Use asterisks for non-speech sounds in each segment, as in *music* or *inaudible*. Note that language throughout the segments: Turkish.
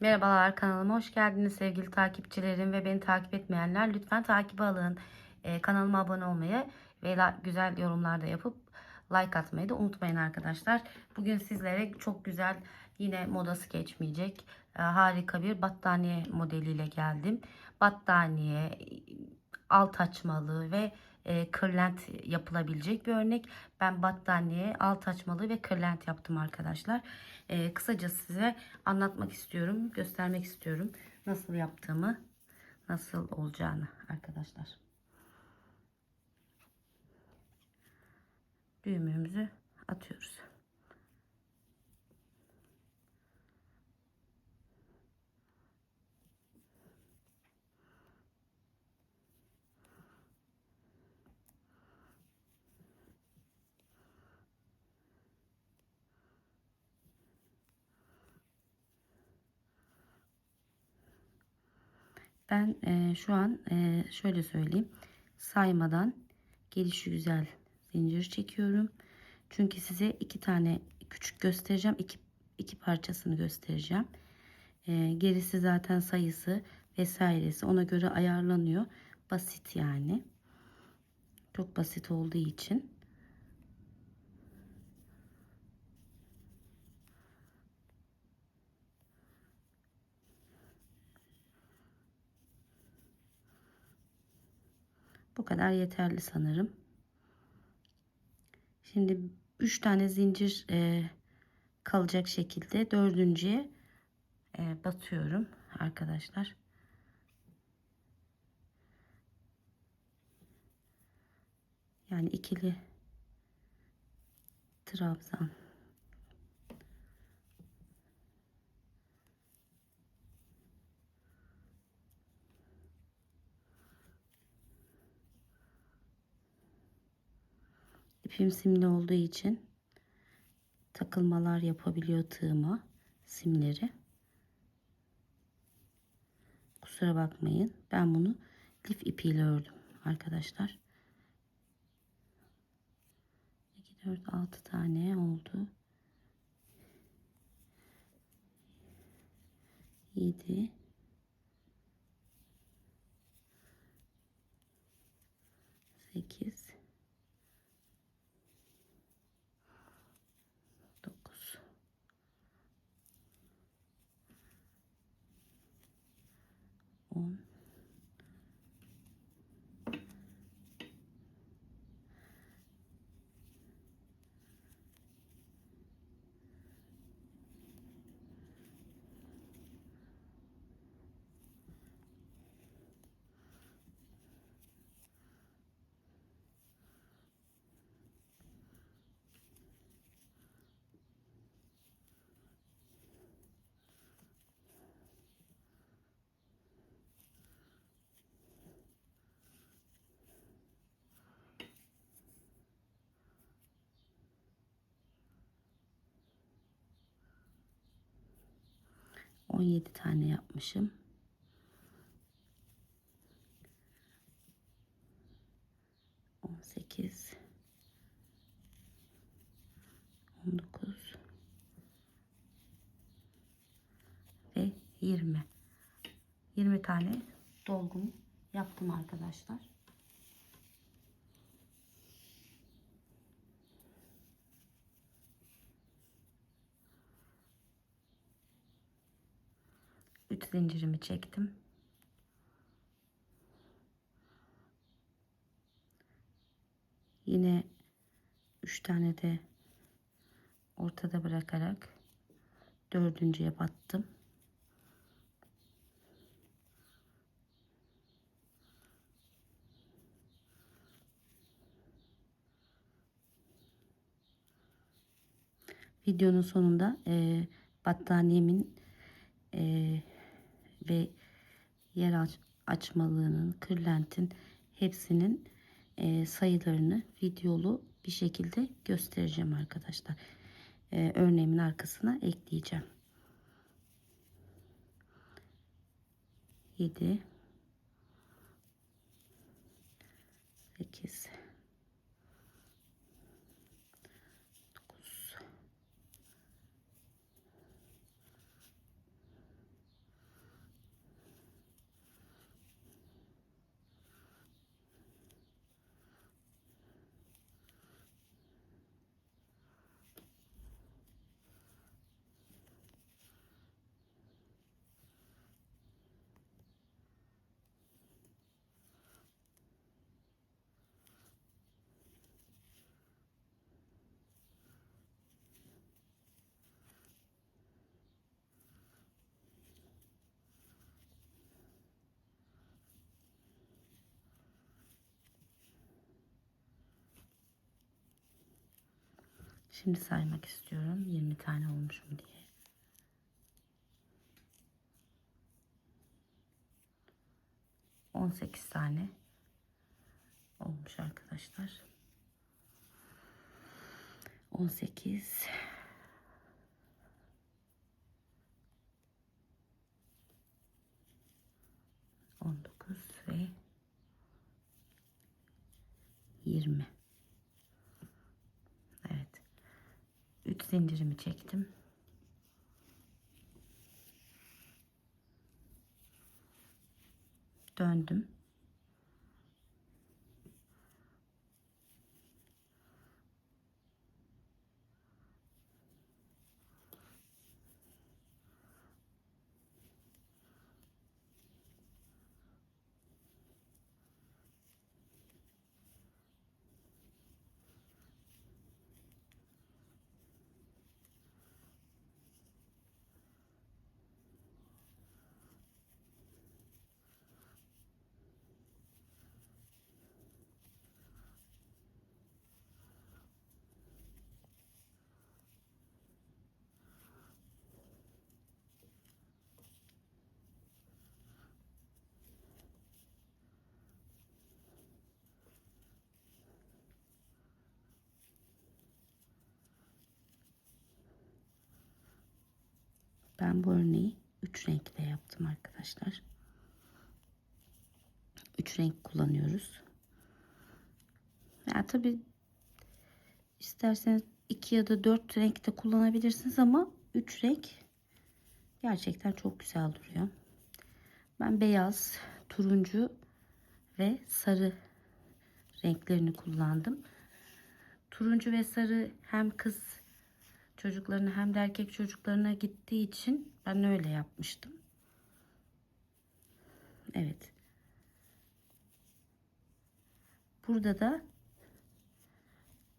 Merhabalar kanalıma hoş geldiniz sevgili takipçilerim ve beni takip etmeyenler lütfen takibi alın. Ee, kanalıma abone olmayı ve güzel yorumlar da yapıp like atmayı da unutmayın arkadaşlar. Bugün sizlere çok güzel yine modası geçmeyecek e, harika bir battaniye modeliyle geldim. Battaniye alt açmalı ve e, kırlent yapılabilecek bir örnek. Ben battaniye alt açmalı ve kırlent yaptım arkadaşlar. E, kısaca size anlatmak istiyorum, göstermek istiyorum nasıl yaptığımı, nasıl olacağını arkadaşlar. Düğümümüzü atıyoruz. Ben e, şu an e, şöyle söyleyeyim. Saymadan gelişi güzel zincir çekiyorum. Çünkü size iki tane küçük göstereceğim. iki, iki parçasını göstereceğim. E, gerisi zaten sayısı vesairesi ona göre ayarlanıyor. Basit yani. Çok basit olduğu için. Bu kadar yeterli sanırım. Şimdi 3 tane zincir e, kalacak şekilde dördüncüye e, batıyorum arkadaşlar. Yani ikili trabzan. İpim simli olduğu için takılmalar yapabiliyor tığıma simleri. Kusura bakmayın. Ben bunu lif ipiyle ördüm arkadaşlar. 2 4 6 tane oldu. 7 8 10 17 tane yapmışım. On sekiz, on dokuz ve yirmi. Yirmi tane dolgum yaptım arkadaşlar. Üç zincirimi çektim. Yine üç tane de ortada bırakarak dördüncüye battım. Videonun sonunda e, battaniyemin e, ve yer aç, açmalığının, kırlentin hepsinin e, sayılarını videolu bir şekilde göstereceğim arkadaşlar. E, örneğimin arkasına ekleyeceğim. 7 8 Şimdi saymak istiyorum 20 tane olmuşum diye. On sekiz tane olmuş arkadaşlar. On sekiz. On dokuz ve yirmi. Evet. 3 zincirimi çektim. Döndüm. Ben bu örneği 3 renkle yaptım arkadaşlar. 3 renk kullanıyoruz. Ya tabi isterseniz 2 ya da 4 renkte kullanabilirsiniz ama 3 renk gerçekten çok güzel duruyor. Ben beyaz, turuncu ve sarı renklerini kullandım. Turuncu ve sarı hem kız çocuklarına hem de erkek çocuklarına gittiği için ben öyle yapmıştım. Evet. Burada da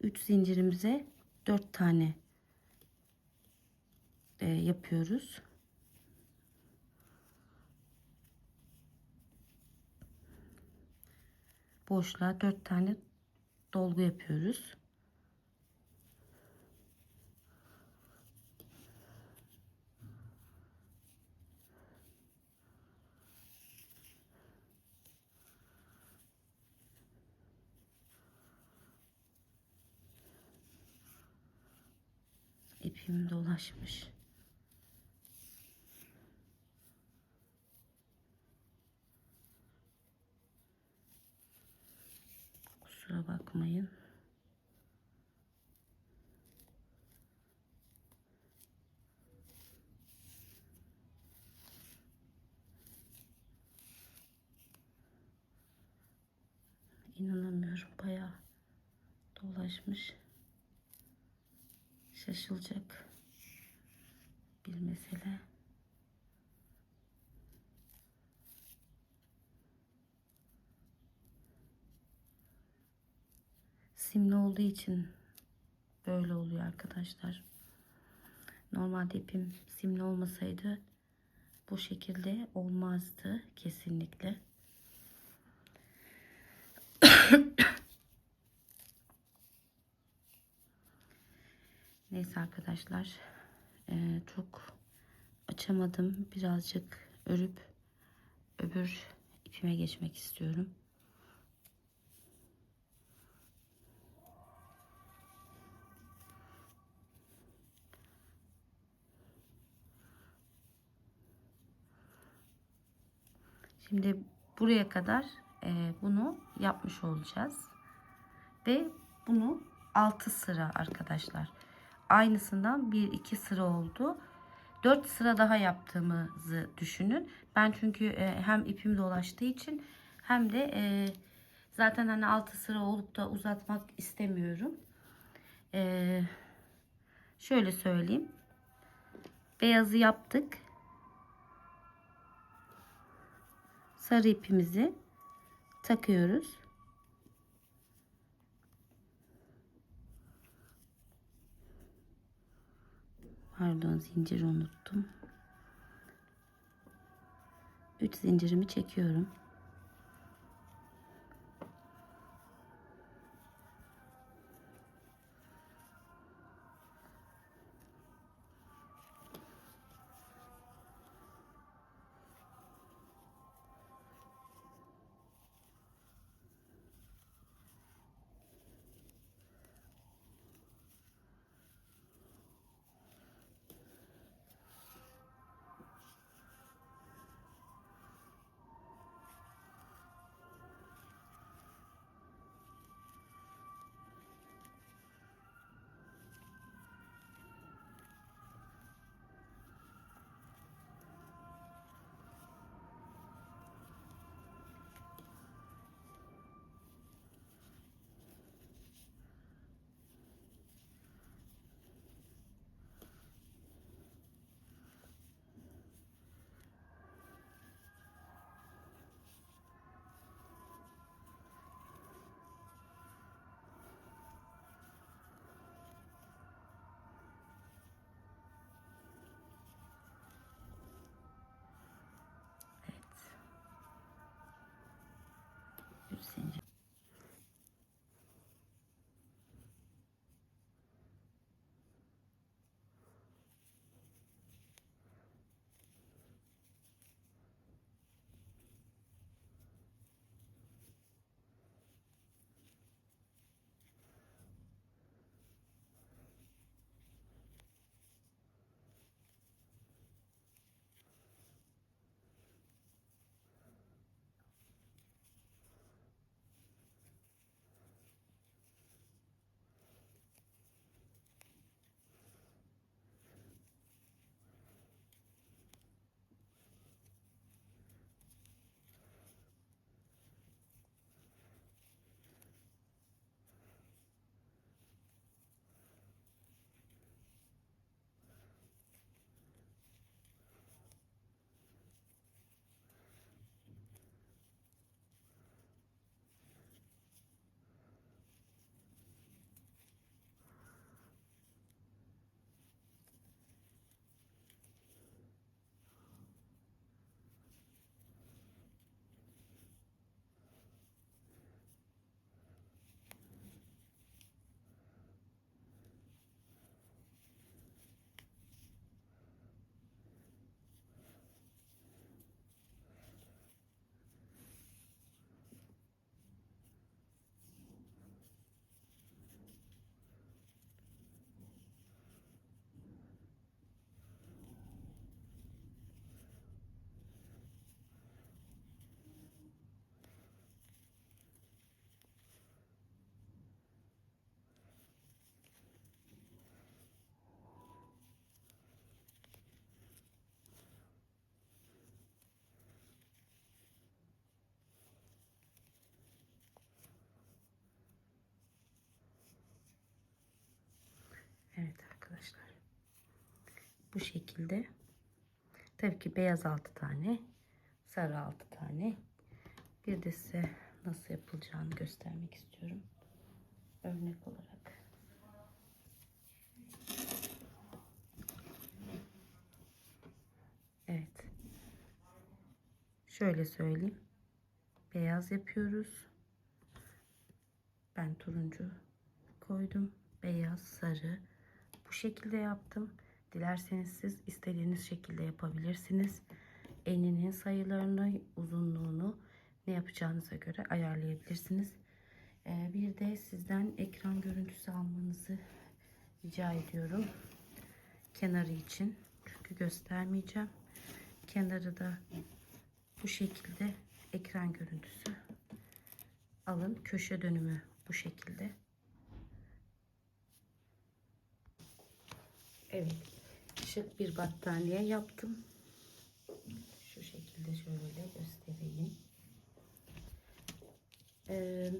3 zincirimize 4 tane e, yapıyoruz. Boşluğa 4 tane dolgu yapıyoruz. Dolaşmış. Kusura bakmayın. İnanamıyorum bayağı dolaşmış şaşılacak bir mesele. Simli olduğu için böyle oluyor arkadaşlar. Normalde ipim simli olmasaydı bu şekilde olmazdı kesinlikle. *coughs* Neyse arkadaşlar ee, çok açamadım birazcık örüp öbür ipime geçmek istiyorum. Şimdi buraya kadar e, bunu yapmış olacağız. Ve bunu 6 sıra arkadaşlar. Aynısından 1-2 sıra oldu. 4 sıra daha yaptığımızı düşünün. Ben çünkü e, hem ipim dolaştığı için hem de e, zaten hani 6 sıra olup da uzatmak istemiyorum. E, şöyle söyleyeyim. Beyazı yaptık. Sarı ipimizi takıyoruz. Pardon zinciri unuttum. 3 zincirimi çekiyorum. Bu şekilde. Tabii ki beyaz 6 tane. Sarı 6 tane. Bir de size nasıl yapılacağını göstermek istiyorum. Örnek olarak. Evet. Şöyle söyleyeyim. Beyaz yapıyoruz. Ben turuncu koydum. Beyaz, sarı. Bu şekilde yaptım. Dilerseniz siz istediğiniz şekilde yapabilirsiniz. Eninin sayılarını, uzunluğunu ne yapacağınıza göre ayarlayabilirsiniz. Ee, bir de sizden ekran görüntüsü almanızı rica ediyorum. Kenarı için. Çünkü göstermeyeceğim. Kenarı da bu şekilde ekran görüntüsü alın. Köşe dönümü bu şekilde. Evet. Şık bir battaniye yaptım. Şu şekilde şöyle göstereyim. Ee,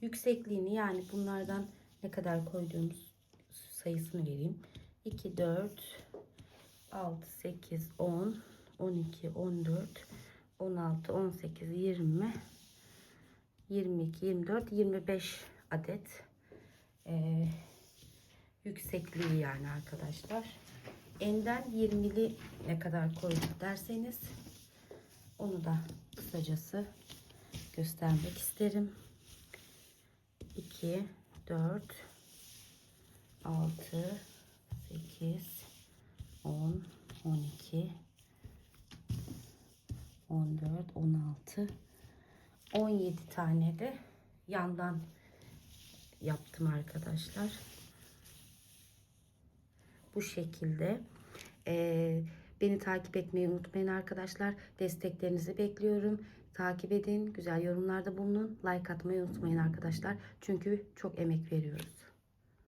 yüksekliğini yani bunlardan ne kadar koyduğumuz sayısını vereyim. 2, 4, 6, 8, 10, 12, 14, 16, 18, 20, 22, 24, 25 adet ee, yüksekliği yani arkadaşlar. Enden 20'li ne kadar koyduk derseniz onu da kısacası göstermek isterim. 2, 4, 6, 8, 10, 12, 14, 16, 17 tane de yandan yaptım arkadaşlar. Bu şekilde. Ee, beni takip etmeyi unutmayın arkadaşlar. Desteklerinizi bekliyorum. Takip edin. Güzel yorumlarda bulunun. Like atmayı unutmayın arkadaşlar. Çünkü çok emek veriyoruz.